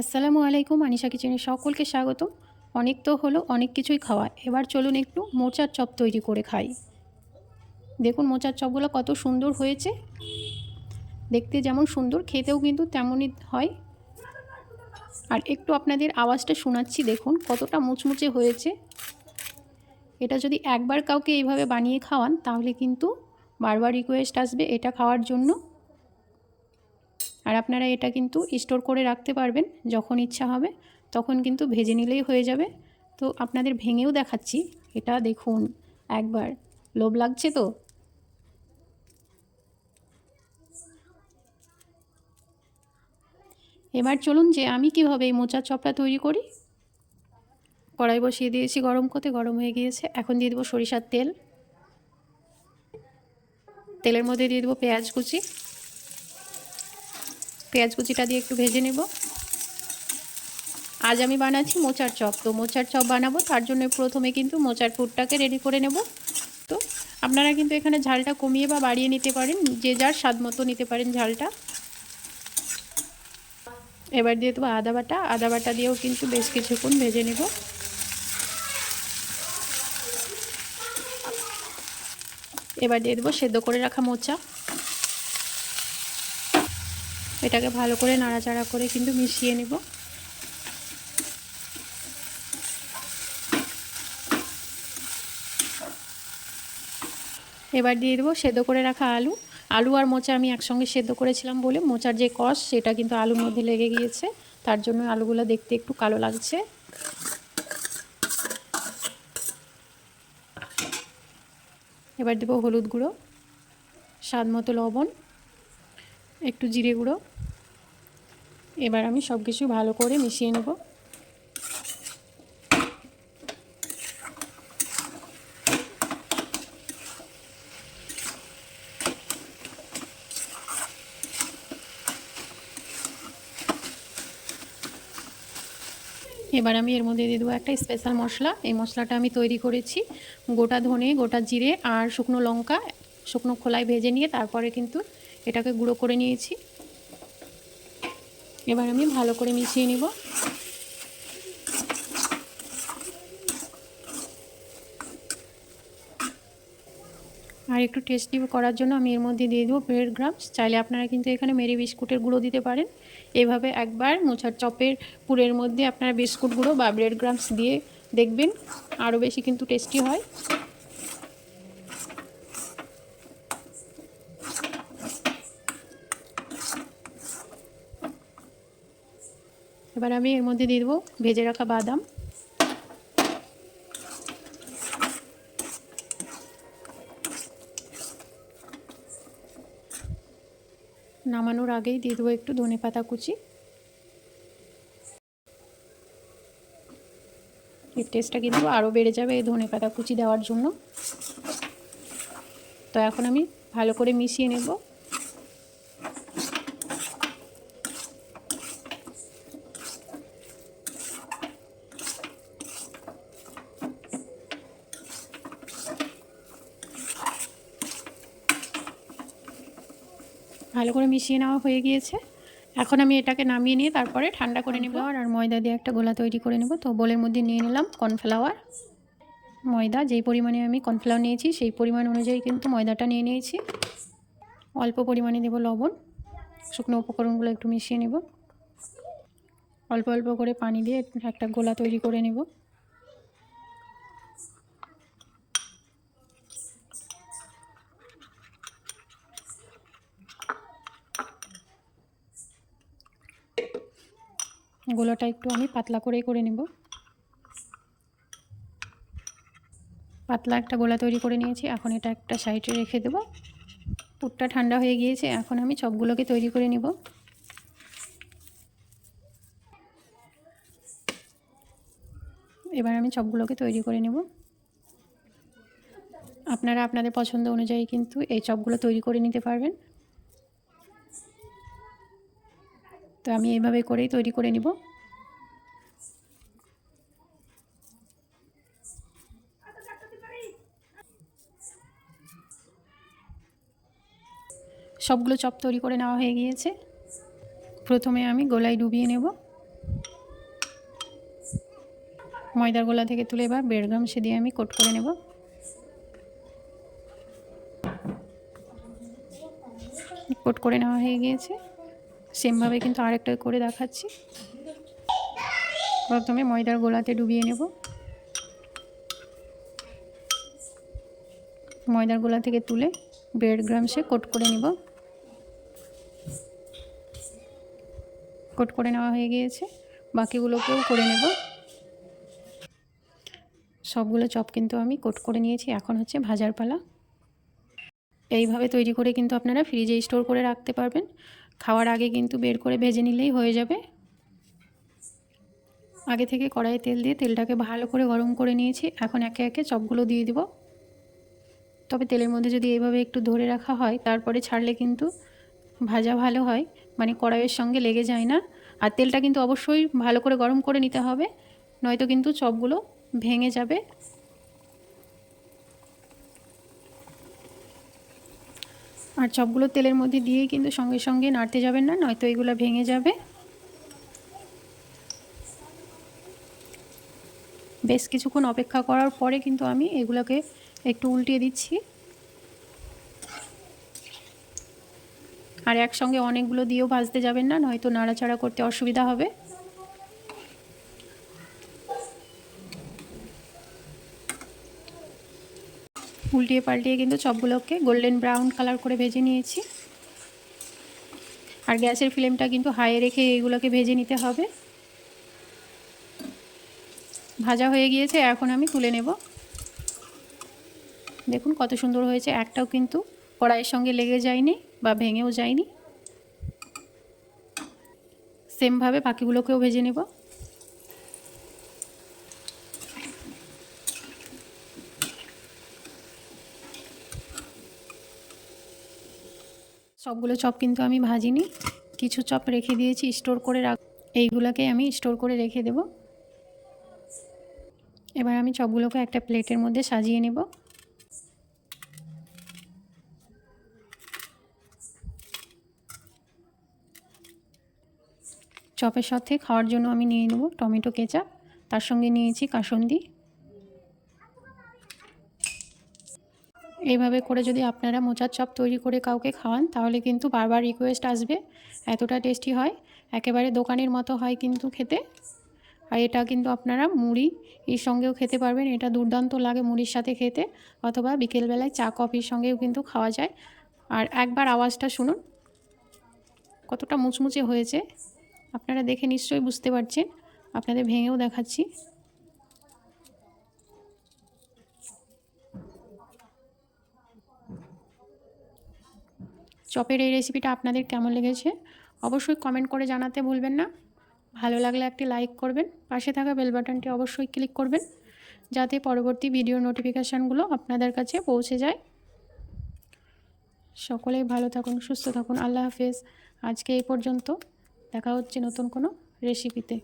আসসালামু আলাইকুম, আনিশা কিচেনে সকলকে স্বাগত অনেক তো হলো, অনেক কিছুই খাওয়া। এবার চলুন একটু মোচার চপ তৈরি করে খাই। দেখুন মোচার চপগুলো কত সুন্দর হয়েছে। দেখতে যেমন সুন্দর, খেতেও কিন্তু তেমনই হয়। আর একটু আপনাদের আওয়াজটা শোনাচ্ছি, দেখুন কতটা মুচমুচে হয়েছে। এটা যদি একবার কাউকে এইভাবে বানিয়ে খাওয়ান, তাহলে কিন্তু বারবার রিকোয়েস্ট আসবে এটা খাওয়ার জন্য। আর আপনারা এটা কিন্তু স্টোর করে রাখতে পারবেন যখন ইচ্ছা হবে, তখন কিন্তু ভেজে নিলেই হয়ে যাবে। তো আপনাদের ভেঙেও দেখাচ্ছি, এটা দেখুন একবার। লোভ লাগছে তো? এবার চলুন যে আমি কীভাবে এই মোচার চপটা তৈরি করি। কড়াই বসিয়ে দিয়েছি গরম করতে, গরম হয়ে গিয়েছে। এখন দিয়ে দেবো সরিষার তেল। তেলের মধ্যে দিয়ে দেবো পেঁয়াজ কুচি। পেঁয়াজ কুচিটা দিয়ে একটু ভেজে নেব। আজ আমি বানাচ্ছি মোচার চপ। তো মোচার চপ বানাবো, তার জন্য প্রথমে কিন্তু মোচার পুরটাকে রেডি করে নেব। তো আপনারা কিন্তু এখানে ঝালটা কমিয়ে বা বাড়িয়ে নিতে পারেন, যে যার স্বাদ মতো নিতে পারেন ঝালটা। এবার দিয়ে দেবো আদা বাটা। আদা বাটা দিয়েও কিন্তু বেশ কিছুক্ষণ ভেজে নেব। এবার দিয়ে দেবো সেদ্ধ করে রাখা মোচা। এটাকে ভালো করে নাড়াচাড়া করে কিন্তু মিশিয়ে নেব। এবার দিয়ে দেবো সেদ্ধ করে রাখা আলু। আলু আর মোচা আমি একসঙ্গে সেদ্ধ করেছিলাম বলে মোচার যে কষ, সেটা কিন্তু আলুর মধ্যে লেগে গিয়েছে। তার জন্য আলুগুলো দেখতে একটু কালো লাগছে। এবার দেবো হলুদ গুঁড়ো, স্বাদ মতো লবণ। একটু জিরে গুঁড়ো। এবার আমি সব কিছু ভালো করে মিশিয়ে নেব। এবার আমি এর মধ্যে দিয়ে দেবো একটা স্পেশাল মশলা। এই মশলাটা আমি তৈরি করেছি গোটা ধনে, গোটা জিরে আর শুকনো লঙ্কা। শুকনো খোলায় ভেজে নিয়ে তারপরে কিন্তু এটাকে গুঁড়ো করে নিয়েছি। এবার আমি ভালো করে মিশিয়ে নিব। আর একটু টেস্টি করার জন্য, আমি এর মধ্যে দিয়ে দেবো ব্রেড গ্রামস চাইলে আপনারা কিন্তু এখানে মেরি বিস্কুটের গুঁড়ো দিতে পারেন। এভাবে একবার মোছার চপের পুরের মধ্যে আপনারা বিস্কুট গুঁড়ো বা ব্রেড গ্রামস দিয়ে দেখবেন, আরও বেশি কিন্তু টেস্টি হয়। এবার আমি এর মধ্যে দিয়ে দেবো ভেজে রাখা বাদাম। নামানোর আগেই দিয়ে দেবো একটু ধনে পাতা কুচি। এর টেস্টটা কিন্তু আরও বেড়ে যাবে এই ধনে পাতা কুচি দেওয়ার জন্য। তো এখন আমি ভালো করে মিশিয়ে নেব। ভালো করে মিশিয়ে নেওয়া হয়ে গিয়েছে। এখন আমি এটাকে নামিয়ে নিয়ে তারপরে ঠান্ডা করে নেব আর ময়দা দিয়ে একটা গোলা তৈরি করে নেব। তো বোলের মধ্যে নিয়ে নিলাম কর্নফ্লাওয়ার। ময়দা যেই পরিমাণে আমি কর্নফ্লাওয়ার নিয়েছি সেই পরিমাণ অনুযায়ী কিন্তু ময়দাটা নিয়ে নিয়েছি। অল্প পরিমাণে দেব লবণ। শুকনো উপকরণগুলো একটু মিশিয়ে নেব। অল্প অল্প করে পানি দিয়ে একটা গোলা তৈরি করে নেব। গোলাটা একটু আমি পাতলা করেই করে নেব। পাতলা একটা গোলা তৈরি করে নিয়েছি, এখন এটা একটা সাইডে রেখে দেব। পুরটা ঠান্ডা হয়ে গিয়েছে, এখন আমি চপগুলোকে তৈরি করে নেব। এবার আমি চপগুলোকে তৈরি করে নেব। আপনারা আপনাদের পছন্দ অনুযায়ী কিন্তু এই চপগুলো তৈরি করে নিতে পারবেন। তো আমি এইভাবে করেই তৈরি করে নিব। সবগুলো চপ তৈরি করে নেওয়া হয়ে গিয়েছে। প্রথমে আমি গোলায় ডুবিয়ে নেব। ময়দার গোলা থেকে তুলে এবার ব্রেড সে দিয়ে আমি কোট করে নেব। কোট করে নেওয়া হয়ে গিয়েছে। সেমভাবে কিন্তু আরেকটা করে দেখাচ্ছি। প্রথমে ময়দার গোলাতে ডুবিয়ে নেব। ময়দার গোলা থেকে তুলে ব্রেড গ্রামসে কোট করে নেব। কোট করে নেওয়া হয়ে গিয়েছে। বাকিগুলোকেও করে নেব। সবগুলো চপ কিন্তু আমি কোট করে নিয়েছি। এখন হচ্ছে ভাজার পালা। এইভাবে তৈরি করে কিন্তু আপনারা ফ্রিজে স্টোর করে রাখতে পারবেন। খাওয়ার আগে কিন্তু বের করে ভেজে নিলেই হয়ে যাবে। আগে থেকে কড়াইয়ে তেল দিয়ে তেলটাকে ভালো করে গরম করে নিয়েছি। এখন একে একে চপগুলো দিয়ে দিব। তবে তেলের মধ্যে যদি এইভাবে একটু ধরে রাখা হয়, তারপরে ছাড়লে কিন্তু ভাজা ভালো হয়। মানে কড়াইয়ের সঙ্গে লেগে যায় না। আর তেলটা কিন্তু অবশ্যই ভালো করে গরম করে নিতে হবে, নয়তো কিন্তু চপগুলো ভেঙে যাবে। আর চপগুলো তেলের মধ্যে দিয়েই কিন্তু সঙ্গে সঙ্গে নাড়তে যাবেন না, নয়তো এগুলো ভেঙে যাবে। বেশ কিছুক্ষণ অপেক্ষা করার পরে কিন্তু আমি এগুলোকে একটু উল্টিয়ে দিচ্ছি। আর একসঙ্গে অনেকগুলো দিয়েও ভাজতে যাবেন না, নয়তো নাড়াচাড়া করতে অসুবিধা হবে। উল্টিয়ে পাল্টিয়ে কিন্তু চপগুলোকে গোল্ডেন ব্রাউন কালার করে ভেজে নিয়েছি। আর গ্যাসের ফ্লেমটা কিন্তু হাইয়ে রেখে এগুলোকে ভেজে নিতে হবে। ভাজা হয়ে গিয়েছে, এখন আমি তুলে নেব। দেখুন কত সুন্দর হয়েছে, একটাও কিন্তু কড়াইয়ের সঙ্গে লেগে যায়নি বা ভেঙেও যায়নি। সেমভাবে বাকিগুলোকেও ভেজে নেব। সবগুলো চপ কিন্তু আমি ভাজিনি। কিছু চপ রেখে দিয়েছি, স্টোর করে রাখ, এইগুলোকে আমি স্টোর করে রেখে দেব। এবার আমি চপগুলোকে একটা প্লেটের মধ্যে সাজিয়ে নেব। চপের সাথে খাওয়ার জন্য আমি নিয়ে নেব টমেটো কেচাপ, তার সঙ্গে নিয়েছি কাসন্দি। এইভাবে করে যদি আপনারা মোচার চপ তৈরি করে কাউকে খাওয়ান, তাহলে কিন্তু বারবার রিকোয়েস্ট আসবে। এতটা টেস্টি হয়। একেবারে দোকানের মতো হয় কিন্তু খেতে। আর এটা কিন্তু আপনারা মুড়ি এর সঙ্গেও খেতে পারবেন। এটা দুর্দান্ত লাগে মুড়ির সাথে খেতে। অথবা বিকেলবেলায় চা, কফির সঙ্গেও কিন্তু খাওয়া যায়। আর একবার আওয়াজটা শুনুন। কতটা মুচমুচে হয়েছে। আপনারা দেখে নিশ্চয়ই বুঝতে পারছেন। আপনাদের ভেঙেও দেখাচ্ছি। চপের এই রেসিপিটা আপনাদের কেমন লেগেছে? অবশ্যই কমেন্ট করে জানাতে ভুলবেন না। ভালো লাগলে একটি লাইক করবেন। পাশে থাকা বেল বাটনটি অবশ্যই ক্লিক করবেন, যাতে পরবর্তী ভিডিও নোটিফিকেশানগুলো আপনাদের কাছে পৌঁছে যায়। সকলেই ভালো থাকুন, সুস্থ থাকুন। আল্লাহ হাফেজ। আজকে এই পর্যন্ত। দেখা হচ্ছে নতুন কোনো রেসিপিতে